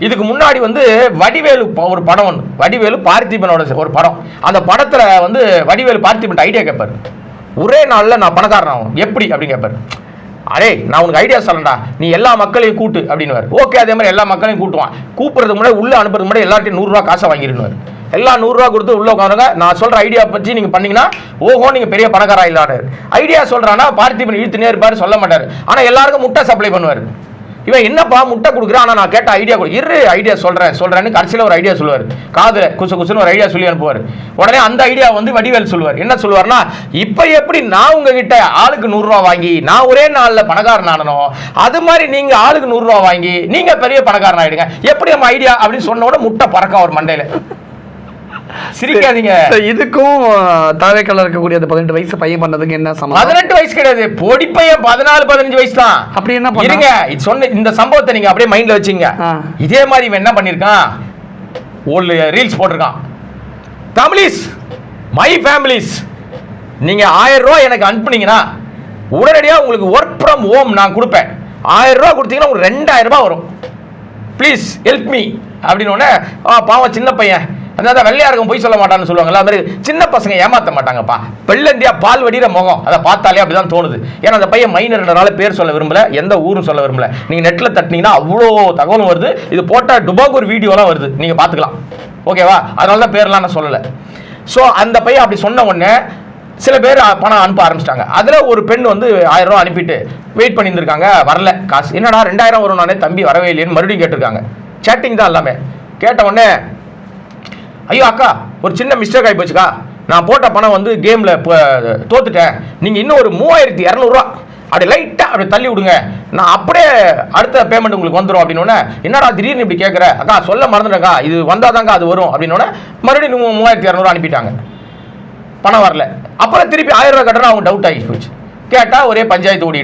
இதுக்கு முன்னாடி வந்து வடிவேலு ப- ஒரு படம் ஒன்று வடிவேலு பார்த்திபனோட ஒரு படம். அந்த படத்தில் வந்து வடிவேலு பார்த்திபன் ஐடியா கேட்பாரு ஒரே நாளில் நான் பணக்காரன் ஆகும் எப்படி? அப்படின்னு கேட்பாரு அடே நான் உனக்கு ஐடியா சொல்லண்டா நீ எல்லா மக்களையும் கூட்டு அப்படின்னு ஓகே அதே மாதிரி எல்லா மக்களையும் கூட்டுவான். கூப்பிட்றதுக்கு முன்னாடி உள்ள அனுப்புறதுக்கு முன்னாடி எல்லார்ட்டையும் நூறுரூவா காசை வாங்கிடுவார் எல்லாம் நூறுரூவா கொடுத்து உள்ள உட்காருங்க. நான் சொல்கிற ஐடியா பற்றி நீங்கள் பண்ணீங்கன்னா ஓஹோ நீங்கள் பெரிய பணக்காரா இல்லாரு ஐடியா சொல்கிறான்னா பார்த்திபன் இழுத்துனே இருப்பார் சொல்ல மாட்டார். ஆனால் எல்லாருக்கும் முட்டை சப்ளை பண்ணுவார். இவன் என்னப்பா முட்டை கொடுக்குறான்? ஆனால் நான் கேட்ட ஐடியா கொடு. இரு ஐடியா சொல்கிறேன் சொல்கிறேன்னு கடைசியில் ஒரு ஐடியா சொல்லுவார். காதில் குசு குசுன்னு ஒரு ஐடியா சொல்லி அனுப்புவார். உடனே அந்த ஐடியா வந்து வடிவேல் சொல்லுவார். என்ன சொல்லுவார்னா இப்போ எப்படி நான் உங்ககிட்ட ஆளுக்கு நூறுரூவா வாங்கி நான் ஒரே நாளில் பணக்காரன் ஆனனோ அது மாதிரி நீங்கள் ஆளுக்கு நூறுரூவா வாங்கி நீங்கள் பெரிய பணக்காரன் ஆகிடுங்க எப்படி நம்ம ஐடியா அப்படின்னு சொன்ன உடனே முட்டை பறக்க ஒரு மண்டையில். சிரிக்காதீங்க. சரி, இதுக்கும் தாவேக்கல்ல இருக்கக்கூடிய அந்த பதினெட்டு வயசு பையன் பண்ணதுக்கு என்ன சம்பந்தம்? பதினெட்டு வயசு கிடையாது. பொடிப்பையன் பதினாலு பதினஞ்சு வயசு தான். அப்படி என்ன பண்ணா? இருங்க. இது சொன்ன இந்த சம்பவத்தை நீங்க அப்படியே மைண்ட்ல வச்சுங்க. இதே மாதிரி இவன் என்ன பண்ணிருக்கான்? ஒரு ரீல்ஸ் போட்டிருக்கான். தமிழிஸ் மை ஃபேமிலிஸ் நீங்க ஆயிரம் ரூபாய் எனக்கு அனுப்புனீங்கன்னா உடனடியா உங்களுக்கு ஒர்க் ஃப்ரம் ஹோம் நான் கொடுப்பேன். ஆயிரம் ரூபாய் கொடுத்தீங்கன்னா உங்களுக்கு ரெண்டாயிரம் ரூபாய் வரும். ப்ளீஸ் ஹெல்ப் மீ அப்படின்னு உடனே ஆ பாவம் சின்ன பையன். அதாவது வெள்ளையாருக்கும் போய் சொல்ல மாட்டான்னு சொல்லுவாங்கல்ல அது மாதிரி சின்ன பசங்க ஏமாத்த மாட்டாங்கப்பா. வெள்ளந்தியா பால் வடிகிற முகம். அதை பார்த்தாலே அப்படிதான் தோணுது. ஏன்னா அந்த பையன் மைனர்ன்றனால பேர் சொல்ல விரும்பல எந்த ஊரும் சொல்ல விரும்பல. நீங்க நெட்ல தட்டினீங்கன்னா அவ்வளோ தகவலும் வருது. இது போட்டால் டுபாக் ஒரு வீடியோலாம் வருது. நீங்க பார்த்துக்கலாம். ஓகேவா அதனால தான் பேர்லாம் நான் சொல்லலை. ஸோ அந்த பையன் அப்படி சொன்ன உடனே சில பேர் பணம் அனுப்ப ஆரம்பிச்சிட்டாங்க. அதில் ஒரு பெண் வந்து ஆயிரம் ரூபா அனுப்பிட்டு வெயிட் பண்ணியிருந்திருக்காங்க வரல. காசு. என்னடா ரெண்டாயிரம் வரும் நானே தம்பி வரவே இல்லைன்னு மறுபடியும் கேட்டிருக்காங்க. சேட்டிங் தான் எல்லாமே. கேட்ட உடனே ஐயோ அக்கா ஒரு சின்ன மிஸ்டேக் ஆகி போச்சுக்கா. நான் போட்ட பணம் வந்து கேமில் தோத்துட்டேன். நீங்கள் இன்னும் ஒரு மூவாயிரத்தி இரநூறுவா. அப்படி லைட்டாக அப்படி தள்ளி விடுங்க. நான் அப்படியே அடுத்த பேமெண்ட் உங்களுக்கு வந்துடும் அப்படின்னோடனே என்னடா திடீர்னு இப்படி கேட்குற அக்கா சொல்ல மறந்துட்டேக்கா இது வந்தாதாங்க அது வரும். அப்படின்னோடனே மறுபடியும் நீங்கள் மூவாயிரத்தி இரநூறுவா அனுப்பிட்டாங்க. பணம் வரல. அப்புறம் திருப்பி ஆயிரம் ரூபா கட்டணும் அவங்க டவுட் ஆகி போச்சு. கேட்டால் ஒரே பஞ்சாயத்து ஓடிட்டு